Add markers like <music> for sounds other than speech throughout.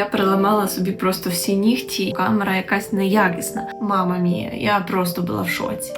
Я переламала собі просто всі нігті. Камера якась неякісна. Мама мія, я просто була в шоці.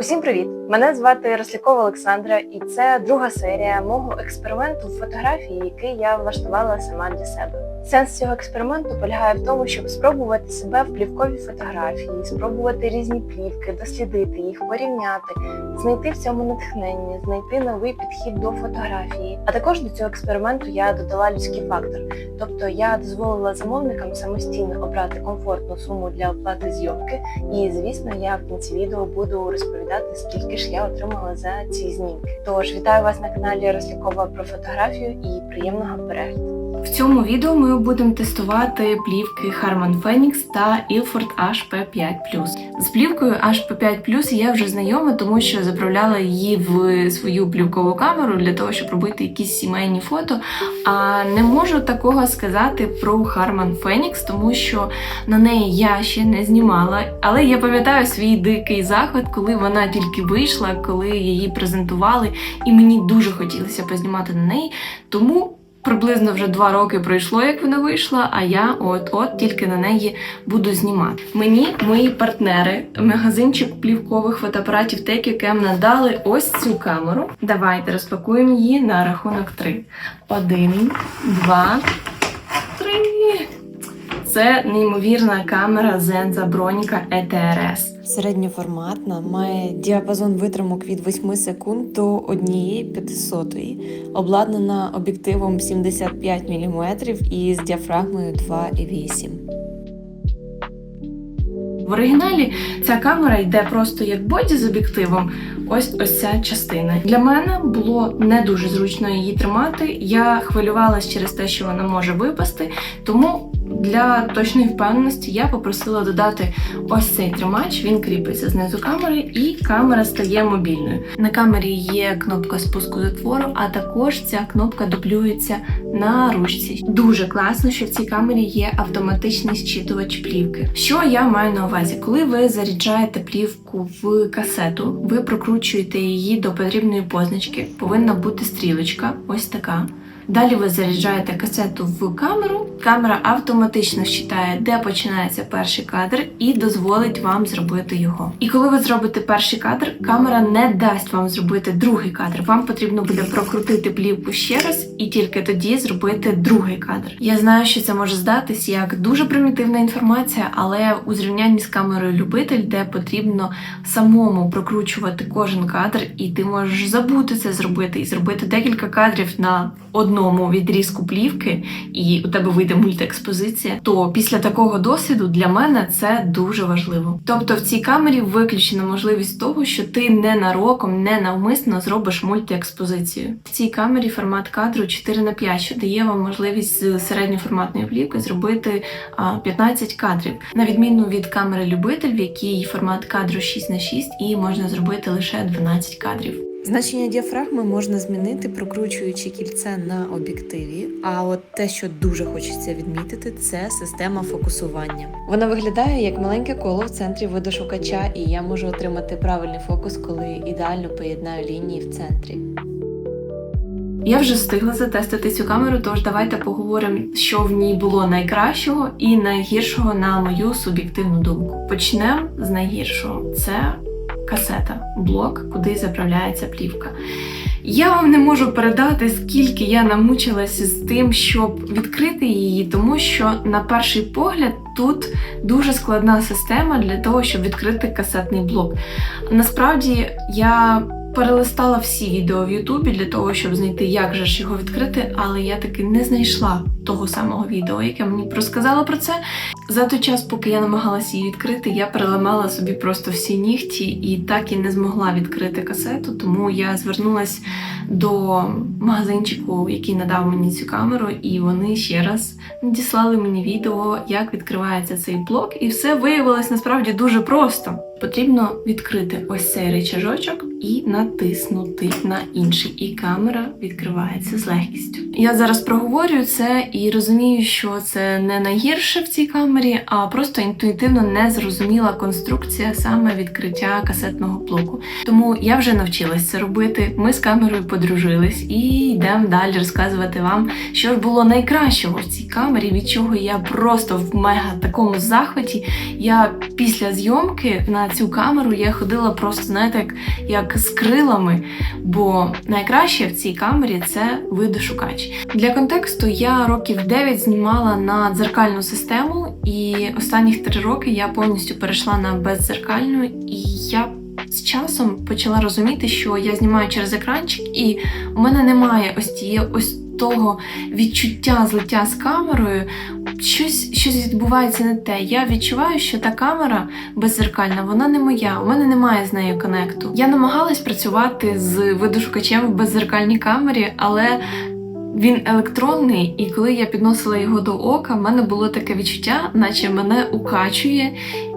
Усім привіт! Мене звати Рослякова Олександра, і це друга серія мого експерименту фотографії, який я влаштувала сама для себе. Сенс цього експерименту полягає в тому, щоб спробувати себе в плівковій фотографії, спробувати різні плівки, дослідити їх, порівняти, знайти в цьому натхнення, знайти новий підхід до фотографії. А також до цього експерименту я додала людський фактор. Тобто я дозволила замовникам самостійно обрати комфортну суму для оплати зйомки, і звісно, я в кінці відео буду розповідати, скільки ж я отримала за ці знімки. Тож вітаю вас на каналі Рослякова про фотографію і приємного перегляду. В цьому відео ми будемо тестувати плівки Harman Phoenix та Ilford HP5 З плівкою HP5 я вже знайома, тому що заправляла її в свою плівкову камеру для того, щоб робити якісь сімейні фото. А не можу такого сказати про Harman Phoenix, тому що на неї я ще не знімала. Але я пам'ятаю свій дикий захват, коли вона тільки вийшла, коли її презентували, і мені дуже хотілося познімати на неї. Тому. Приблизно вже два роки пройшло, як вона вийшла, а я от-от тільки на неї буду знімати. Мені мої партнери, магазинчик плівкових фотоапаратів Tecicam надали ось цю камеру. Давайте розпакуємо її на рахунок три. Один, два. Це неймовірна камера Zenza Bronica ETRS. Середньоформатна, має діапазон витримок від 8 секунд до 1 500, обладнана об'єктивом 75 мм і з діафрагмою 2,8. В оригіналі ця камера йде просто як боді з об'єктивом. Ось ось ця частина. Для мене було не дуже зручно її тримати. Я хвилювалась через те, що вона може випасти. Тому для точної впевненості я попросила додати ось цей тримач. Він кріпиться знизу камери, і камера стає мобільною. На камері є кнопка спуску затвору, а також ця кнопка дублюється на ручці. Дуже класно, що в цій камері є автоматичний зчитувач плівки. Що я маю на увазі? Коли ви заряджаєте плівку в касету, ви прокручуєте її до потрібної позначки. Повинна бути стрілочка, ось така. Далі ви заряджаєте касету в камеру. Камера автоматично считає, де починається перший кадр, і дозволить вам зробити його. І коли ви зробите перший кадр, камера не дасть вам зробити другий кадр. Вам потрібно буде прокрутити плівку ще раз і тільки тоді зробити другий кадр. Я знаю, що це може здатись як дуже примітивна інформація, але у зрівнянні з камерою любитель, де потрібно самому прокручувати кожен кадр, і ти можеш забути це зробити і зробити декілька кадрів на одному відрізку плівки, і у тебе вийде мультиекспозиція, то після такого досвіду для мене це дуже важливо. Тобто в цій камері виключена можливість того, що ти ненароком, ненавмисно зробиш мультиекспозицію. В цій камері формат кадру 4 на 5, що дає вам можливість з середньоформатної плівки зробити а, 15 кадрів, на відміну від камери любитель, в якій формат кадру 6 на 6 і можна зробити лише 12 кадрів. Значення діафрагми можна змінити, прокручуючи кільце на об'єктиві. А от те, що дуже хочеться відмітити, це система фокусування. Вона виглядає як маленьке коло в центрі видошукача, і я можу отримати правильний фокус, коли ідеально поєднаю лінії в центрі. Я вже встигла затестити цю камеру, тож давайте поговоримо, що в ній було найкращого і найгіршого на мою суб'єктивну думку. Почнемо з найгіршого: це касета, блок, куди заправляється плівка. Я вам не можу передати, скільки я намучилася з тим, щоб відкрити її, тому що на перший погляд тут дуже складна система для того, щоб відкрити касетний блок. Насправді я перелистала всі відео в Ютубі для того, щоб знайти, як же ж його відкрити, але я таки не знайшла того самого відео, яке мені розказало про це. За той час, поки я намагалася її відкрити, я переламала собі просто всі нігті і так і не змогла відкрити касету, тому я звернулася до магазинчику, який надав мені цю камеру, і вони ще раз надіслали мені відео, як відкривається цей блок, і все виявилось насправді дуже просто. Потрібно відкрити ось цей речажочок і натиснути на інший, і камера відкривається з легкістю. Я зараз проговорюю це і розумію, що це не найгірше в цій камері, а просто інтуїтивно незрозуміла конструкція саме відкриття касетного блоку. Тому я вже навчилась це робити. Ми з камерою подружились і йдемо далі розказувати вам, що ж було найкращого в цій камері, від чого я просто в мега такому захваті. Я після зйомки на цю камеру я ходила просто, знаєте, як, як з крилами. Бо найкраще в цій камері це видошукач. Для контексту я років 9 знімала на дзеркальну систему, і останніх 3 роки я повністю перейшла на бездзеркальну, і я з часом почала розуміти, що я знімаю через екранчик, і у мене немає ось тієї ось того відчуття злиття з камерою. Щось, щось відбувається не те. Я відчуваю, що та камера беззеркальна, вона не моя. У мене немає з нею конекту. Я намагалась працювати з видошукачем в беззеркальній камері, але він електронний, і коли я підносила його до ока, в мене було таке відчуття, наче мене укачує.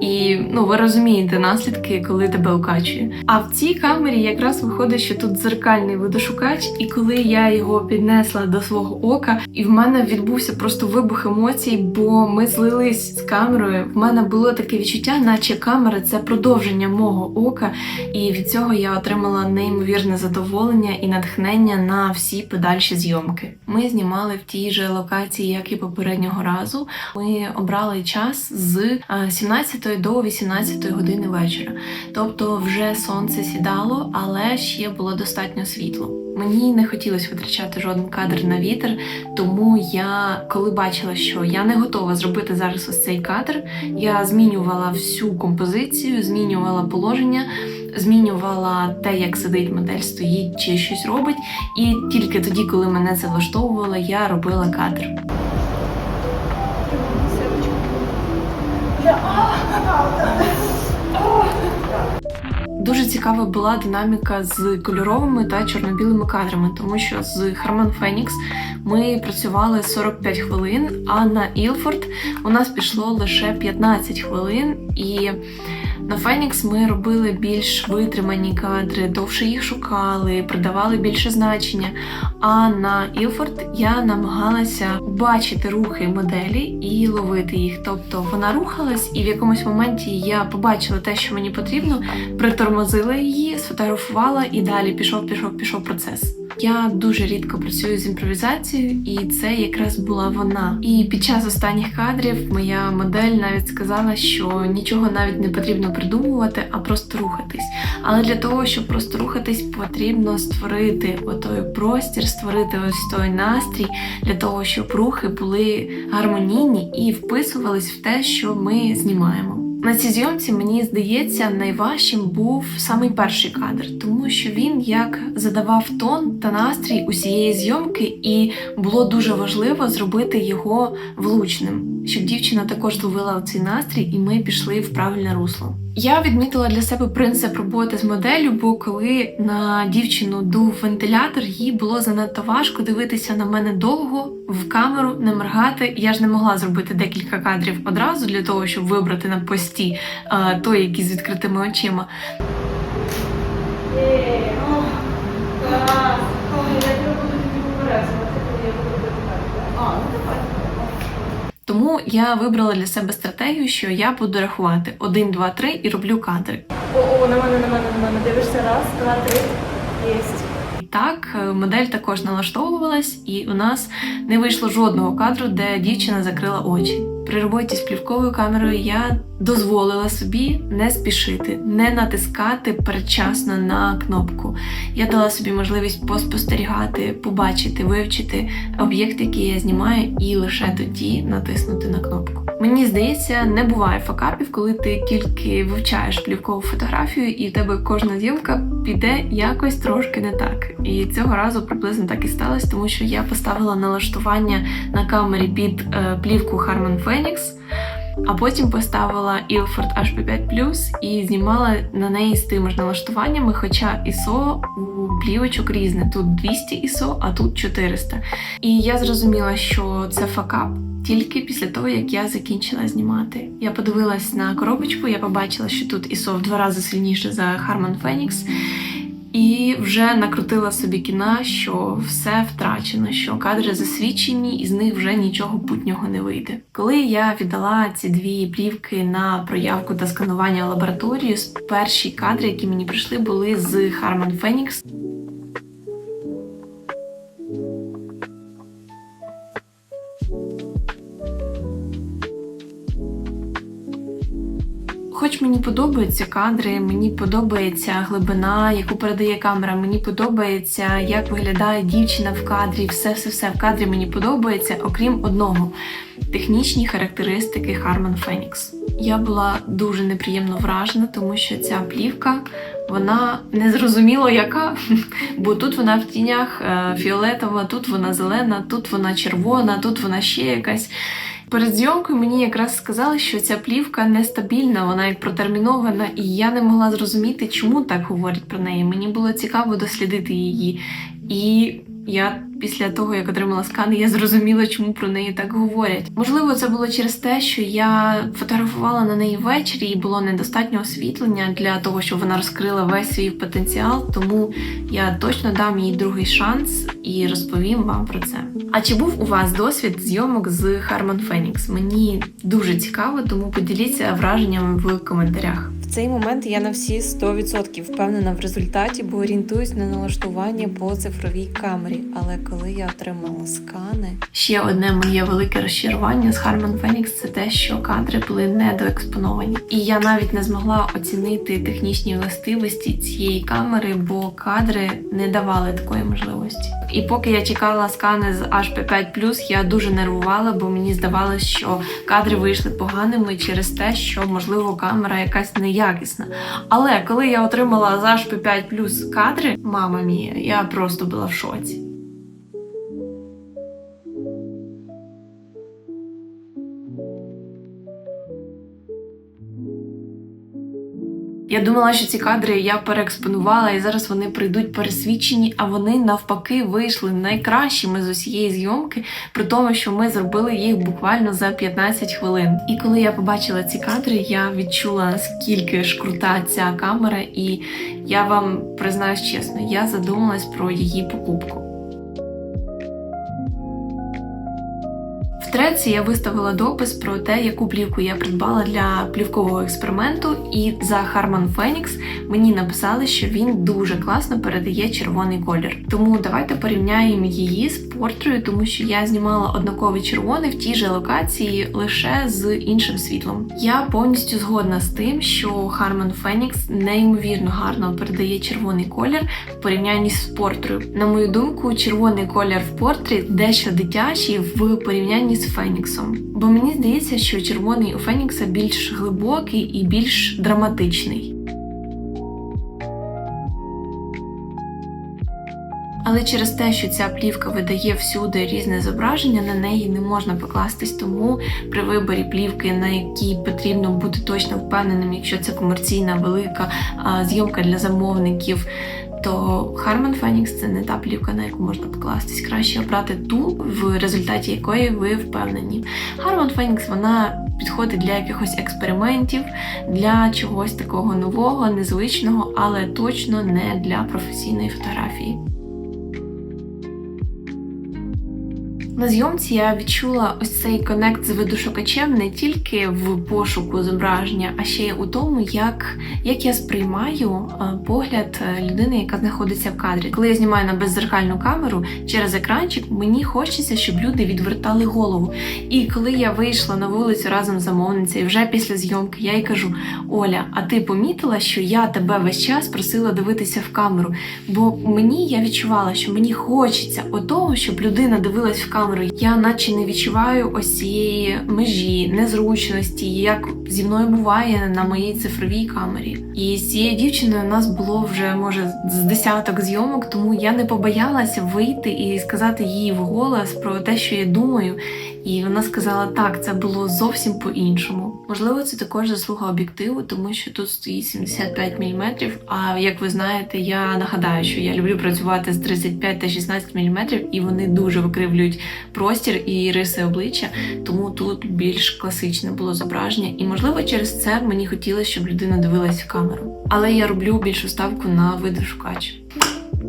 І ну ви розумієте наслідки, коли тебе укачує. А в цій камері якраз виходить, що тут зеркальний видошукач, і коли я його піднесла до свого ока, і в мене відбувся просто вибух емоцій, бо ми злились з камерою. В мене було таке відчуття, наче камера це продовження мого ока, і від цього я отримала неймовірне задоволення і натхнення на всі подальші зйомки. Ми знімали в тій же локації, як і попереднього разу. Ми обрали час з е, 17 12 до 18 години вечора. Тобто вже сонце сідало, але ще було достатньо світло. Мені не хотілося витрачати жоден кадр на вітер, тому я коли бачила, що я не готова зробити зараз ось цей кадр, я змінювала всю композицію, змінювала положення. Змінювала те, як сидить модель, стоїть чи щось робить, і тільки тоді, коли мене це влаштовувало, я робила кадр. Дуже цікава була динаміка з кольоровими та чорно-білими кадрами, тому що з Харман Фенікс ми працювали 45 хвилин, а на Ілфорд у нас пішло лише 15 хвилин. І на Phoenix ми робили більш витримані кадри, довше їх шукали, придавали більше значення. А на Ilford я намагалася бачити рухи моделі і ловити їх. Тобто вона рухалась, і в якомусь моменті я побачила те, що мені потрібно, притормозила її, сфотографувала і далі пішов, пішов, пішов процес. Я дуже рідко працюю з імпровізацією, і це якраз була вона. І під час останніх кадрів моя модель навіть сказала, що нічого навіть не потрібно придумувати, а просто рухатись. Але для того, щоб просто рухатись, потрібно створити отой простір, створити ось той настрій для того, щоб рухи були гармонійні і вписувались в те, що ми знімаємо. На цій зйомці мені здається найважчим був самий перший кадр, тому що він як задавав тон та настрій усієї зйомки, і було дуже важливо зробити його влучним, щоб дівчина також ловила цей настрій, і ми пішли в правильне русло. Я відмітила для себе принцип роботи з моделлю, бо коли на дівчину дув вентилятор, їй було занадто важко дивитися на мене довго в камеру, не моргати. Я ж не могла зробити декілька кадрів одразу для того, щоб вибрати на пості а, той, який з відкритими очима. Тому я вибрала для себе стратегію, що я буду рахувати 1, 2, 3 і роблю кадри. О, о, на мене, на мене, на мене. Дивишся раз, два, три. Єсть. І так, е, модель також налаштовувалась, і у нас не вийшло жодного кадру, де дівчина закрила очі. При роботі з плівковою камерою я дозволила собі не спішити, не натискати передчасно на кнопку. Я дала собі можливість поспостерігати, побачити, вивчити об'єкт, який я знімаю, і лише тоді натиснути на кнопку. Мені здається, не буває факапів, коли ти тільки вивчаєш плівкову фотографію, і в тебе кожна зйомка піде якось трошки не так. І цього разу приблизно так і сталося, тому що я поставила налаштування на камері під е, плівку Harman Phoenix, а потім поставила Ilford HP5 і знімала на неї з тими ж налаштуваннями, хоча ISO у плівочок різне. Тут 200 ISO, а тут 400. І я зрозуміла, що це факап тільки після того, як я закінчила знімати. Я подивилась на коробочку, я побачила, що тут ISO в два рази сильніше за Harman Phoenix. І вже накрутила собі кіна, що все втрачено, що кадри засвідчені, і з них вже нічого путнього не вийде. Коли я віддала ці дві плівки на проявку та сканування лабораторії, перші кадри, які мені прийшли, були з Harman Phoenix. Хоч мені подобаються кадри, мені подобається глибина, яку передає камера, мені подобається, як виглядає дівчина в кадрі, все, все, все в кадрі мені подобається, окрім одного технічні характеристики Harman Phoenix. Я була дуже неприємно вражена, тому що ця плівка вона не зрозуміло яка, <laughs> бо тут вона в тінях е, фіолетова, тут вона зелена, тут вона червона, тут вона ще якась. Перед зйомкою мені якраз сказали, що ця плівка нестабільна, вона як протермінована, і я не могла зрозуміти, чому так говорять про неї. Мені було цікаво дослідити її. І я після того, як отримала скан, я зрозуміла, чому про неї так говорять. Можливо, це було через те, що я фотографувала на неї ввечері і було недостатньо освітлення для того, щоб вона розкрила весь свій потенціал. Тому я точно дам їй другий шанс і розповім вам про це. А чи був у вас досвід зйомок з Harman Phoenix? Мені дуже цікаво, тому поділіться враженнями в коментарях. Цей момент я на всі 100% впевнена в результаті, бо орієнтуюсь на налаштування по цифровій камері. Але коли я отримала скани, Ще одне моє велике розчарування з Harman Phoenix – це те, що кадри були недоекспоновані. І я навіть не змогла оцінити технічні властивості цієї камери, бо кадри не давали такої можливості. І поки я чекала скани з HP5+, я дуже нервувала, бо мені здавалося, що кадри вийшли поганими через те, що можливо камера якась неякісна. Але коли я отримала зашпи HP5 кадри, мама мія, я просто була в шоці. Я думала, що ці кадри я переекспонувала, і зараз вони прийдуть пересвідчені, а вони навпаки вийшли найкращими з усієї зйомки, при тому, що ми зробили їх буквально за 15 хвилин. І коли я побачила ці кадри, я відчула наскільки ж крута ця камера, і я вам признаюсь чесно, я задумалась про її покупку. В треці я виставила допис про те, яку плівку я придбала для плівкового експерименту, і за Harman Phoenix мені написали, що він дуже класно передає червоний колір. Тому давайте порівняємо її з портрою, тому що я знімала однаковий червоний в тій же локації лише з іншим світлом. Я повністю згодна з тим, що Harman Phoenix неймовірно гарно передає червоний колір в порівнянні з портрою. На мою думку, червоний колір в портрі дещо дитячий в порівнянні з Феніксом. Бо мені здається, що червоний у Фенікса більш глибокий і більш драматичний. Але через те, що ця плівка видає всюди різне зображення, на неї не можна покластись. Тому при виборі плівки, на якій потрібно бути точно впевненим, якщо це комерційна велика зйомка для замовників, то Harman Phoenix це не та плівка, на яку можна покластись. Краще обрати ту, в результаті якої ви впевнені. Harman Phoenix вона підходить для якихось експериментів, для чогось такого нового, незвичного, але точно не для професійної фотографії. На зйомці я відчула ось цей конект з видошукачем не тільки в пошуку зображення, а ще й у тому, як, як я сприймаю е, погляд е, людини, яка знаходиться в кадрі. Коли я знімаю на беззеркальну камеру через екранчик, мені хочеться, щоб люди відвертали голову. І коли я вийшла на вулицю разом з замовницею, вже після зйомки, я їй кажу: Оля, а ти помітила, що я тебе весь час просила дивитися в камеру? Бо мені я відчувала, що мені хочеться отого, щоб людина дивилась в камеру. Я наче не відчуваю ось цієї межі, незручності, як зі мною буває на моїй цифровій камері. І з цією дівчиною у нас було вже може з десяток зйомок, тому я не побоялася вийти і сказати їй вголос про те, що я думаю. І вона сказала: так, це було зовсім по-іншому. Можливо, це також заслуга об'єктиву, тому що тут стоїть 75 мм, А як ви знаєте, я нагадаю, що я люблю працювати з 35 та 16 мм, і вони дуже викривлюють простір і риси обличчя, тому тут більш класичне було зображення. І можливо, через це мені хотілося, щоб людина дивилась в камеру. Але я роблю більшу ставку на видошукач.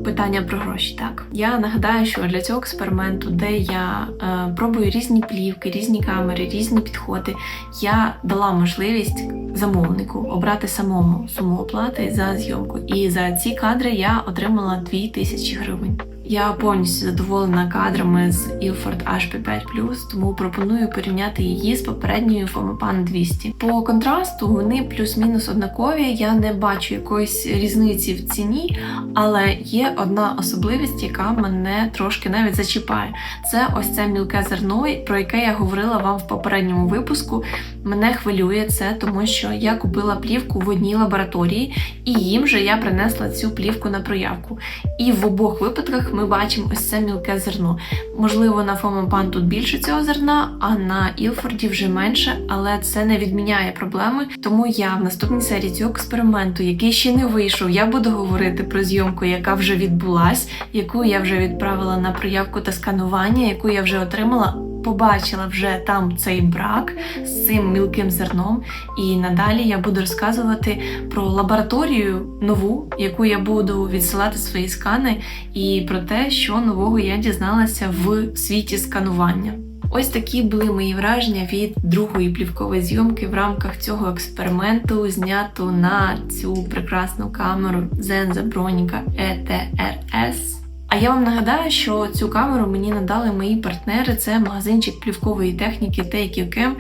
Питання про гроші. Так я нагадаю, що для цього експерименту, де я е, пробую різні плівки, різні камери, різні підходи, я дала можливість замовнику обрати самому суму оплати за зйомку. І за ці кадри я отримала 2000 гривень. Я повністю задоволена кадрами з Ilford HP5+, тому пропоную порівняти її з попередньою Fomapan 200. По контрасту вони плюс-мінус однакові. Я не бачу якоїсь різниці в ціні, але є одна особливість, яка мене трошки навіть зачіпає. Це ось це мілке зерно, про яке я говорила вам в попередньому випуску. Мене хвилює це, тому що я купила плівку в одній лабораторії, і їм же я принесла цю плівку на проявку. І в обох випадках ми бачимо ось це мілке зерно. Можливо, на Фомопан тут більше цього зерна, а на Ілфорді вже менше, але це не відміняє проблеми. Тому я в наступній серії цього експерименту, який ще не вийшов, я буду говорити про зйомку, яка вже відбулась, яку я вже відправила на проявку та сканування, яку я вже отримала. Побачила вже там цей брак з цим мілким зерном, і надалі я буду розказувати про лабораторію нову, яку я буду відсилати свої скани, і про те, що нового я дізналася в світі сканування. Ось такі були мої враження від другої плівкової зйомки в рамках цього експерименту, знято на цю прекрасну камеру Zenza Bronica ETRS. А я вам нагадаю, що цю камеру мені надали мої партнери. Це магазинчик плівкової техніки Take Your Cam,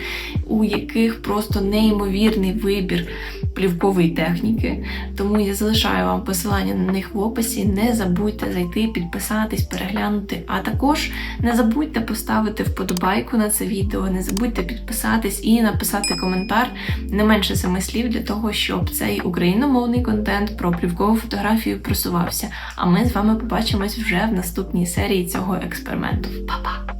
у яких просто неймовірний вибір плівкової техніки. Тому я залишаю вам посилання на них в описі. Не забудьте зайти, підписатись, переглянути. А також не забудьте поставити вподобайку на це відео, не забудьте підписатись і написати коментар не менше семи слів для того, щоб цей україномовний контент про плівкову фотографію просувався. А ми з вами побачимось вже в наступній серії цього експерименту. Па-па!